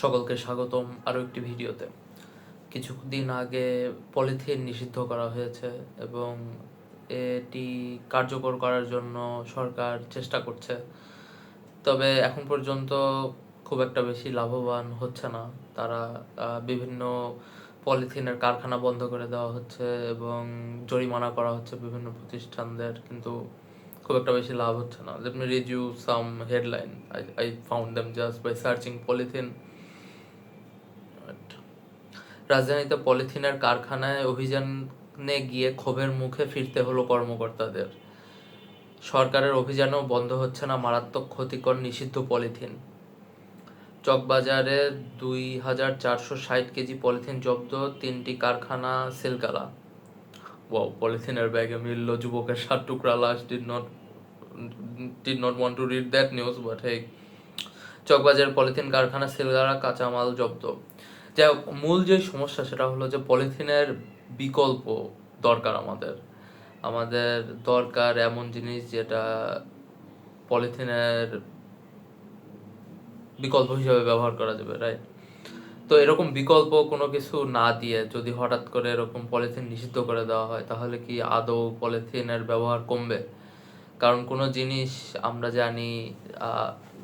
সকলকে স্বাগতম আরও একটি ভিডিওতে। কিছুদিন আগে পলিথিন নিষিদ্ধ করা হয়েছে এবং এটি কার্যকর করার জন্য সরকার চেষ্টা করছে। তবে এখন পর্যন্ত খুব একটা বেশি লাভবান হচ্ছে না। তারা বিভিন্ন পলিথিনের কারখানা বন্ধ করে দেওয়া হচ্ছে এবং জরিমানা করা হচ্ছে বিভিন্ন প্রতিষ্ঠানদের, কিন্তু খুব একটা বেশি লাভ হচ্ছে না। Let me some headline I I found them just by searching polythene. রাজধানীতে পলিথিনের কারখানায় অভিযানে গিয়ে ক্ষোভের মুখে ফিরতে হলো কর্মকর্তাদের। সরকারের অভিযানেও বন্ধ হচ্ছে না, মারাত্মক ক্ষতিকর নিষিদ্ধ পলিথিন। চকবাজারে দুই হাজার চারশো ষাট কেজি পলিথিন জব্দ, তিনটি কারখানা সিলগালা। ওয়াও, পলিথিনের ব্যাগে মিলল যুবকের সাত টুকরা লাশ। Did not did not want to read that news but hey চকবাজারের polythene কারখানা সিলগালা কাঁচামাল জব্দ। হোক, মূল যে সমস্যা সেটা হলো যে পলিথিনের বিকল্প দরকার আমাদের। আমাদের দরকার এমন জিনিস যেটা পলিথিনের বিকল্প হিসাবে ব্যবহার করা যাবে রাইট তো এরকম বিকল্প কোনো কিছু না দিয়ে যদি হঠাৎ করে এরকম পলিথিন নিষিদ্ধ করে দেওয়া হয় তাহলে কি আদৌ পলিথিনের ব্যবহার কমবে? কারণ কোনো জিনিস আমরা জানি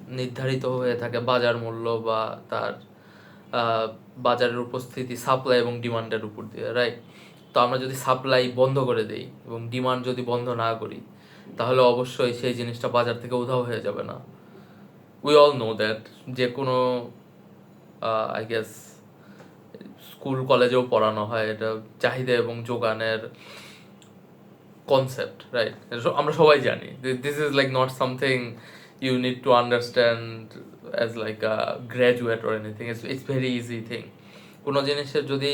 নির্ধারিত হয়ে থাকে বাজার মূল্য বা তার বাজারের উপস্থিতি সাপ্লাই এবং ডিমান্ডের উপর দিয়ে রাইট তো আমরা যদি সাপ্লাই বন্ধ করে দেই এবং ডিমান্ড যদি বন্ধ না করি, তাহলে অবশ্যই সেই জিনিসটা বাজার থেকে উধাও হয়ে যাবে না। উই অল নো দ্যাট যে কোনো আই গেস স্কুল কলেজেও পড়ানো হয়, এটা চাহিদা এবং যোগানের কনসেপ্ট রাইট আমরা সবাই জানি। This is like not something you need to understand as like a graduate or anything it's it's very easy thing কোনো জিনিসের যদি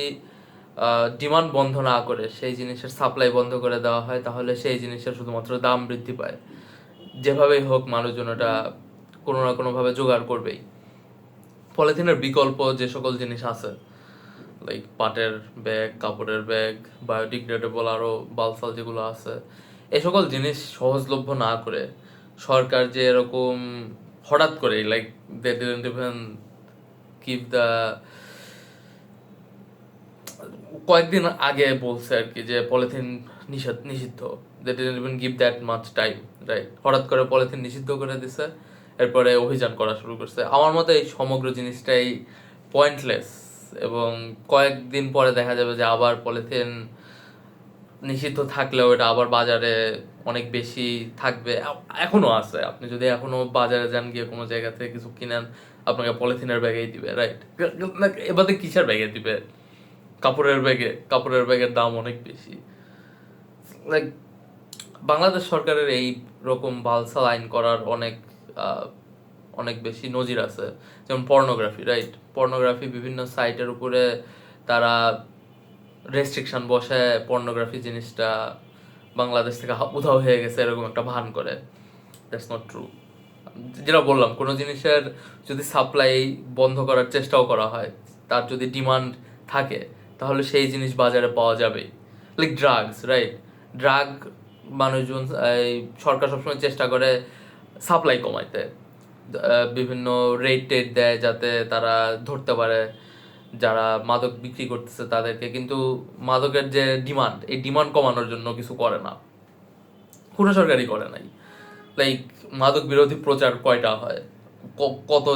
ডিমান্ড বন্ধ না করে, সেই জিনিসের সাপ্লাই বন্ধ করে দেওয়া হয়, তাহলে সেই জিনিসের শুধুমাত্র দাম বৃদ্ধি পায়। যেভাবেই হোক, মানুষজন এটা কোনো না কোনোভাবে জোগাড় করবেই। পলিথিনের বিকল্প যে সকল জিনিস আছে লাইক পাটের ব্যাগ, কাপড়ের ব্যাগ, বায়োডিগ্রেডেবল আরও বালসাল যেগুলো আছে এই সকল জিনিস সহজলভ্য না করে সরকার যে এরকম হঠাৎ করে like they didn't even keep the কয়েকদিন আগে বলছে আর কি যে পলিথিন নিষেধ, নিষিদ্ধ। They didn't even give that much time right হঠাৎ করে পলিথিন নিষিদ্ধ করে দিছে, এরপরে অভিযান করা শুরু করছে। আমার মতে এই সমগ্র জিনিসটাই পয়েন্টলেস এবং কয়েকদিন পরে দেখা যাবে যে আবার পলিথিন নিষিদ্ধ থাকলেও এটা আবার বাজারে অনেক বেশি থাকবে। এ- এখনও আছে। আপনি যদি এখনও বাজারে যান, গিয়ে কোনো জায়গা থেকে কিছু কিনেন, আপনাকে পলিথিনের ব্যাগেই দিবে রাইট এবারে কিসের ব্যাগে দিবে? কাপড়ের ব্যাগে, কাপড়ের ব্যাগের দাম অনেক বেশি। লাইক, বাংলাদেশ সরকারের এই রকম বালসাল আইন করার অনেক অনেক বেশি নজির আছে। যেমন পর্নোগ্রাফি রাইট পর্নোগ্রাফি বিভিন্ন সাইটের উপরে তারা রেস্ট্রিকশন বসে পর্নোগ্রাফি জিনিসটা বাংলাদেশ থেকে উধাও হয়ে গেছে, এরকম একটা ভান করে। দ্যাটস নট ট্রু যেটা বললাম, কোনো জিনিসের যদি সাপ্লাই বন্ধ করার চেষ্টাও করা হয়, তার যদি ডিমান্ড থাকে, তাহলে সেই জিনিস বাজারে পাওয়া যাবেই। লাইক ড্রাগস রাইট ড্রাগ মানুষজন, এই সরকার সবসময় চেষ্টা করে সাপ্লাই কমাইতে। বিভিন্ন রেট টেট দেয় যাতে তারা ধরতে পারে। যারা মাদক বিক্রি করতেছে তাদেরকে, কিন্তু মাদকের যে ডিমান্ড, এই ডিমান্ড কমানোর জন্য কিছু করে না। কোনো সরকারই করে নাই। লাইক মাদক বিরোধী প্রচার কয়টা হয়? কত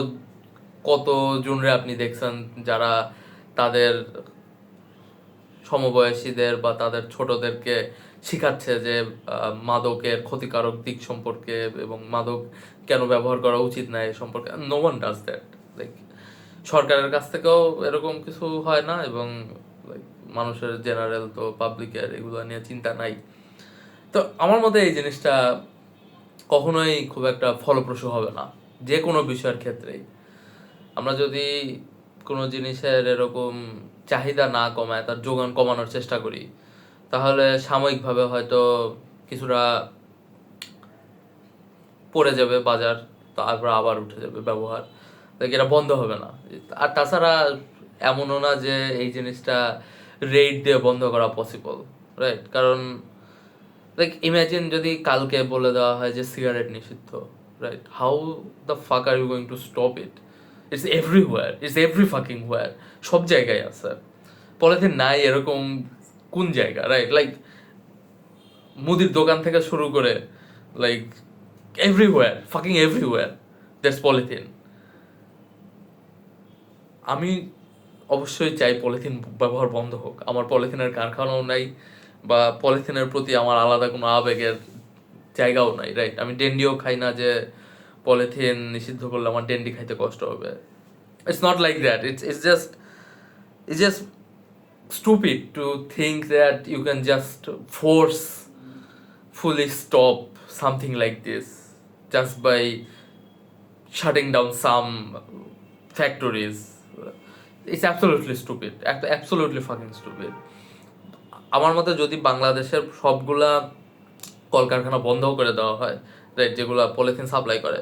কত জনরে আপনি দেখছেন যারা তাদের সমবয়সীদের বা তাদের ছোটদেরকে শিখাচ্ছে যে মাদকের ক্ষতিকারক দিক সম্পর্কে এবং মাদক কেন ব্যবহার করা উচিত না এই সম্পর্কে? No one does that like সরকারের কাছ থেকেও এরকম কিছু হয় না এবং মানুষের জেনারেল তো পাবলিকের এগুলো নিয়ে চিন্তা নাই। তো আমার মতে এই জিনিসটা কখনোই খুব একটা ফলপ্রসূ হবে না, যে কোনো বিষয়ের ক্ষেত্রেই। আমরা যদি কোনো জিনিসের এরকম চাহিদা না কমায়, তার যোগান কমানোর চেষ্টা করি, তাহলে সাময়িকভাবে হয়তো কিছুটা পড়ে যাবে বাজার, তারপর আবার উঠে যাবে ব্যবহার। এটা বন্ধ হবে না। আর তাছাড়া এমনও না যে এই জিনিসটা রেট দিয়ে বন্ধ করা পসিবল রাইট কারণ লাইক ইমাজিন যদি কালকে বলে দেওয়া হয় যে সিগারেট নিষিদ্ধ right how the fuck are you going to stop it it's everywhere it's every fucking where সব জায়গায় আছে। পলিথিন নাই এরকম কোন জায়গা রাইট লাইক মুদির দোকান থেকে শুরু করে like everywhere fucking everywhere that's polythene আমি অবশ্যই চাই পলিথিন ব্যবহার বন্ধ হোক। আমার পলিথিনের কারখানাও নাই বা পলিথিনের প্রতি আমার আলাদা কোনো আবেগের জায়গাও নাই রাইট আমি ডেন্ডিও খাই না যে পলিথিন নিষিদ্ধ করলে আমার ডেন্ডি খাইতে কষ্ট হবে। It's not like that it's it's just it's just stupid to think that you can just force, fully stop something like this just by shutting down some factories. It's absolutely stupid. Act- Absolutely fucking stupid. আমার মতে যদি বাংলাদেশের সবগুলা কলকারখানা বন্ধ করে দেওয়া হয় রাইট যেগুলা পলিথিন সাপ্লাই করে,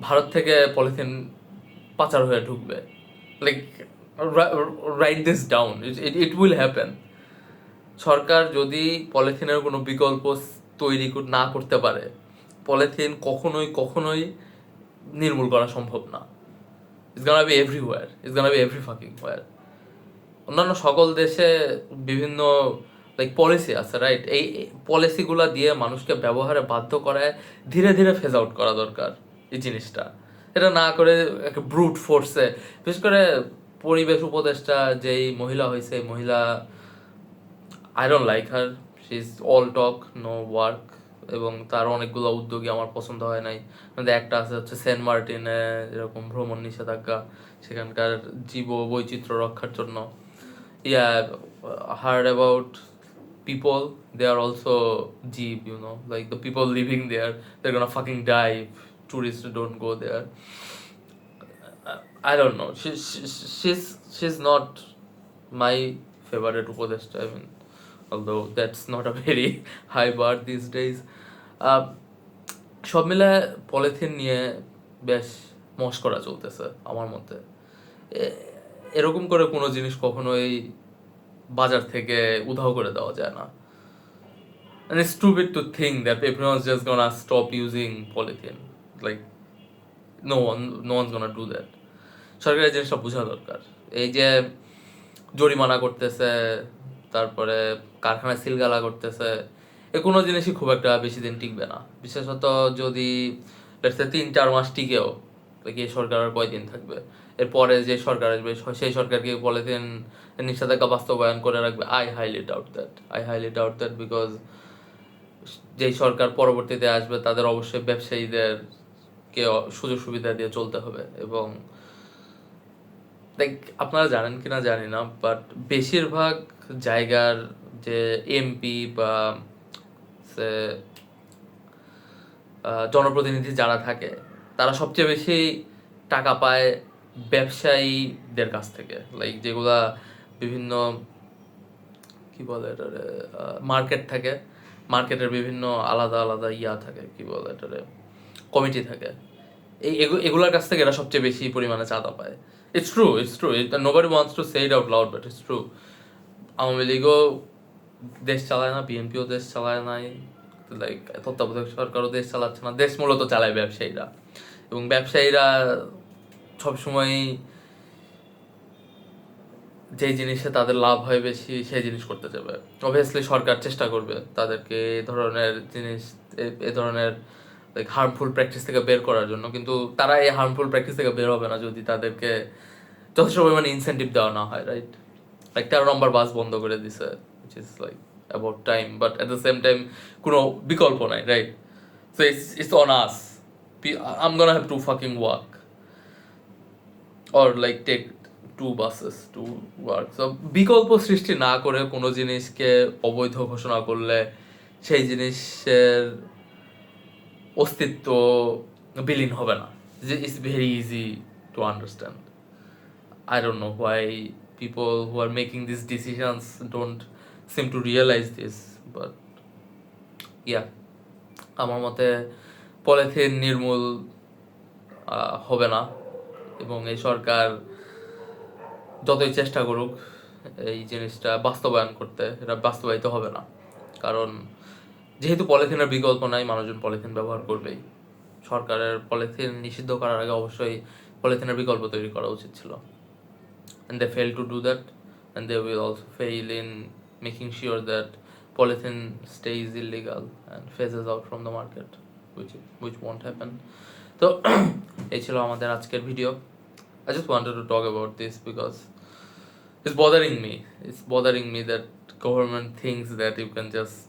ভারত থেকে পলিথিন পাচার হয়ে ঢুকবে like right this down it will happen সরকার যদি পলিথিনের কোনো বিকল্প তৈরি না করতে পারে, পলিথিন কখনোই কখনোই নির্মূল করা সম্ভব না it's gonna be everywhere it's gonna be every fucking where অন্যান্য সকল দেশে বিভিন্ন লাইক পলিসি আছে রাইট এই পলিসিগুলো দিয়ে মানুষকে ব্যবহারে বাধ্য করায় ধীরে ধীরে ফেজ আউট করা দরকার এই জিনিসটা। এটা না করে একটা ব্রুট ফোর্সে বিশেষ করে পরিবেশ উপদেষ্টা যেই মহিলা হয়েছে মহিলা don't like her she is all talk no work এবং তার অনেকগুলো উদ্যোগই আমার পছন্দ হয় নাই। মানে একটা আছে হচ্ছে সেন্ট মার্টিন এরকম ভ্রমণ নিষেধাজ্ঞা, সেখানকার জীব বৈচিত্র্য রক্ষার জন্য। Yeah heard about people they are also জীব you know like the people living there they're gonna fucking dive tourist don't go there I don't know she's she's not my favourite উপদেশটা I mean although that's not a very high bar these days. Um, সব মিলে polythene নিয়ে বেশ মস্করা চলতেছে আমার মতে। এরকম করে কোনো জিনিস কখনোই বাজার থেকে উধাও করে দেওয়া যায় না। মানে stupid to think that every one just gonna stop using polythene like no one no one gonna do that সরকারের সব বোঝা দরকার। এই যে জরিমানা করতেছে তারপরে কারখানায় সিলগালা করতেছে, এ কোনো জিনিসই খুব একটা বেশি দিন টিকবে না। বিশেষত যদি তিন, চার মাস টিকেও এই সরকার আর কয়দিন থাকবে? এরপরে যে সরকার আসবে সেই সরকারকে পলিথিন নিষেধাজ্ঞা বাস্তবায়ন করে রাখবে I highly doubt that I highly doubt that because যেই সরকার পরবর্তীতে আসবে, তাদের অবশ্যই ব্যবসায়ীদের কে সুযোগ সুবিধা দিয়ে চলতে হবে এবং লাইক আপনারা জানেন কি না জানি না বাট বেশিরভাগ জায়গার যে এমপি বা, সে জনপ্রতিনিধি যারা থাকে, তারা সবচেয়ে বেশি টাকা পায় ব্যবসায়ীদের কাছ থেকে। লাইক যেগুলা বিভিন্ন, কি বলে এটারে মার্কেট থাকে। মার্কেটের বিভিন্ন আলাদা আলাদা ইয়া থাকে, কি বলে এটারে কমিটি থাকে। এই এগুলোর কাছ থেকে এরা সবচেয়ে বেশি পরিমাণে চাঁদা পায়। It's true it's true nobody wants to say out loud but it's true Awami লীগও দেশ চালায় না বিএনপিও দেশ চালায় নাই লাইক তত্ত্বাবধায়ক সরকারও দেশ চালাচ্ছে না, দেশ মূলত চালায় ব্যবসায়ীরা। এবং ব্যবসায়ীরা সবসময় যে জিনিসে তাদের লাভ হয় বেশি, সেই জিনিস করতে যাবে। অবভিয়াসলি সরকার চেষ্টা করবে তাদেরকে এই ধরনের জিনিস, এ- এ ধরনের লাইক হার্মফুল প্র্যাকটিস থেকে বের করার জন্য। কিন্তু তারা এই হার্মফুল প্র্যাকটিস থেকে বের হবে না যদি তাদেরকে যথেষ্ট পরিমাণে ইনসেন্টিভ দেওয়া না হয় রাইট লাইক তেরো নম্বর বাস বন্ধ করে দিছে which is like about time but at the same time কোনো বিকল্প নাই right so it's it's on us um gonna have to fucking work or like take two buses to work so বিকল্প সৃষ্টি না করে কোনো জিনিসকে অবৈধ ঘোষণা করলে সেই জিনিসের অস্তিত্ব বিলীন হবে না যে it's very easy to understand I don't know why people who are making these decisions don't seem to realize this, but yeah, আমার মতে পলিথিন নির্মূল হবে না এবং এই সরকার যতই চেষ্টা করুক এই জিনিসটা বাস্তবায়ন করতে এটা বাস্তবায়িত হবে না। কারণ যেহেতু পলিথিনের বিকল্প নাই, মানুষজন পলিথিন ব্যবহার করবে সরকারের পলিথিন নিষিদ্ধ করার আগে অবশ্যই পলিথিনের বিকল্প তৈরি করা উচিত ছিল। And they fail to do that and they will also fail in making sure that polythene stay is illegal and phases out from the market which which won't happen তো এই ছিল আমাদের আজকের video I just want to talk about this because it's bothering me it's bothering me that government thinks that you can just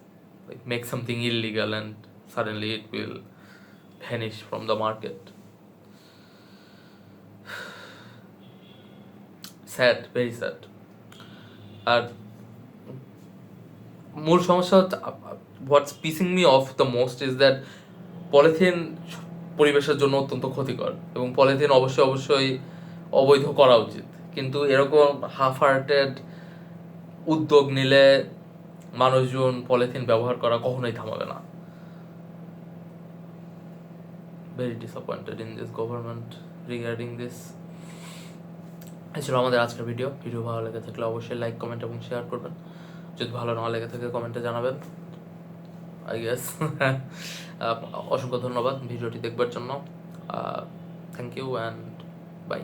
like, make something illegal and suddenly it will vanish from the market. Sad very sad আর মূল সমস্যা হচ্ছে what's pissing me off the most is that polythene পরিবেশের জন্য অত্যন্ত ক্ষতিকর এবং polythene অবশ্যই অবশ্যই অবৈধ করা উচিত। কিন্তু এরকম হাফ হার্টেড উদ্যোগ নিলে মানুষজন পলিথিন ব্যবহার করা কখনোই থামাবে না। Very disappointed in this government regarding this এই ছিল আমাদের আজকের ভিডিও ভিডিও ভালো লেগে থাকলে অবশ্যই লাইক কমেন্ট এবং শেয়ার করবেন। যদি ভালো না লেগে থাকে কমেন্টে জানাবেন। আই গেস অসংখ্য ধন্যবাদ ভিডিওটি দেখবার জন্য। Thank you and by